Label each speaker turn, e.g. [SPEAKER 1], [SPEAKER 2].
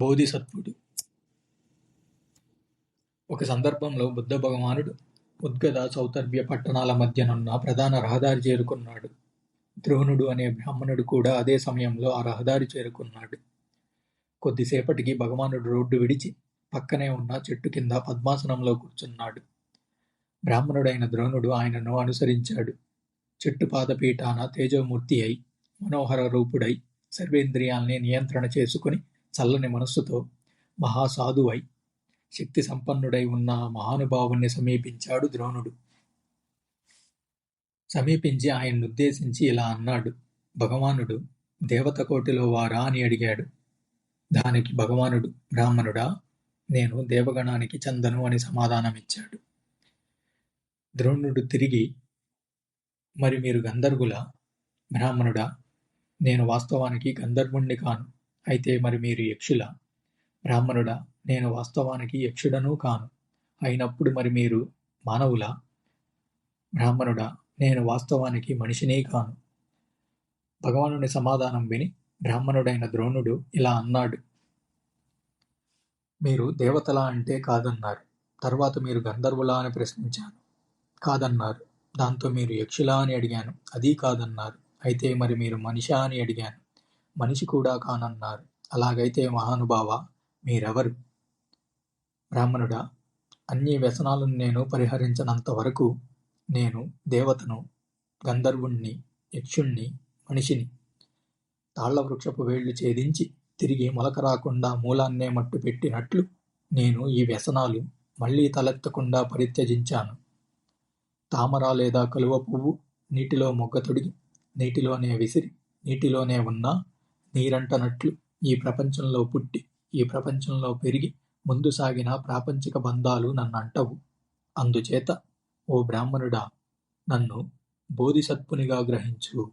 [SPEAKER 1] బోధిసత్వుడు. ఒక సందర్భంలో బుద్ధ భగవానుడు ఉద్గద సౌతర్భ్య పట్టణాల మధ్యనున్న ప్రధాన రహదారి చేరుకున్నాడు. ద్రోణుడు అనే బ్రాహ్మణుడు కూడా అదే సమయంలో ఆ రహదారి చేరుకున్నాడు. కొద్దిసేపటికి భగవానుడు రోడ్డు విడిచి పక్కనే ఉన్న చెట్టు కింద పద్మాసనంలో కూర్చున్నాడు. బ్రాహ్మణుడైన ద్రోణుడు ఆయనను అనుసరించాడు. చెట్టు పాదపీఠాన తేజోమూర్తి అయి మనోహర రూపుడై సర్వేంద్రియాల్ని నియంత్రణ చేసుకుని చల్లని మనస్సుతో మహాసాధువై శక్తి సంపన్నుడై ఉన్న మహానుభావుణ్ణి సమీపించాడు ద్రోణుడు. సమీపించి ఆయన్నుద్దేశించి ఇలా అన్నాడు. భగవానుడు దేవత కోటిలో వారా అని అడిగాడు. దానికి భగవానుడు బ్రాహ్మణుడా నేను దేవగణానికి చందను అని సమాధానమిచ్చాడు. ద్రోణుడు తిరిగి మరి మీరు గంధర్వుల? బ్రాహ్మణుడా నేను వాస్తవానికి గంధర్వుణ్ణి కాను. అయితే మరి మీరు యక్షుల? బ్రాహ్మణుడా నేను వాస్తవానికి యక్షుడను కాను. అయినప్పుడు మరి మీరు మానవుల? బ్రాహ్మణుడా నేను వాస్తవానికి మనిషినే కాను. భగవానుని సమాధానం విని బ్రాహ్మణుడైన ద్రోణుడు ఇలా అన్నాడు. మీరు దేవతలా అంటే కాదన్నారు. తర్వాత మీరు గంధర్వులా అని ప్రశ్నించాను. కాదన్నారు. దాంతో మీరు యక్షులా అని అడిగాను. అదీ కాదన్నారు. అయితే మరి మీరు మనిషా అని అడిగాను. మనిషి కూడా కానన్నారు. అలాగైతే మహానుభావ మీరెవరు? బ్రాహ్మణుడా అన్ని వ్యసనాలను నేను పరిహరించనంత వరకు నేను దేవతను గంధర్వుణ్ణి యక్షుణ్ణి మనిషిని. తాళ్ళ వృక్షపు వేళ్ళు ఛేదించి తిరిగి మొలక రాకుండా మూలాన్నే మట్టు పెట్టినట్లు నేను ఈ వ్యసనాలు మళ్ళీ తలెత్తకుండా పరిత్యజించాను. తామర లేదా కలువ పువ్వు నీటిలో మొగ్గ తొడిగి నీటిలోనే విసిరి నీటిలోనే ఉన్నా నీరంటనట్లు ఈ ప్రపంచంలో పుట్టి ఈ ప్రపంచంలో పెరిగి ముందు సాగిన ప్రాపంచిక బంధాలు నన్నంటవు. అందుచేత ఓ బ్రాహ్మణుడా నన్ను బోధిసత్వునిగా గ్రహించు.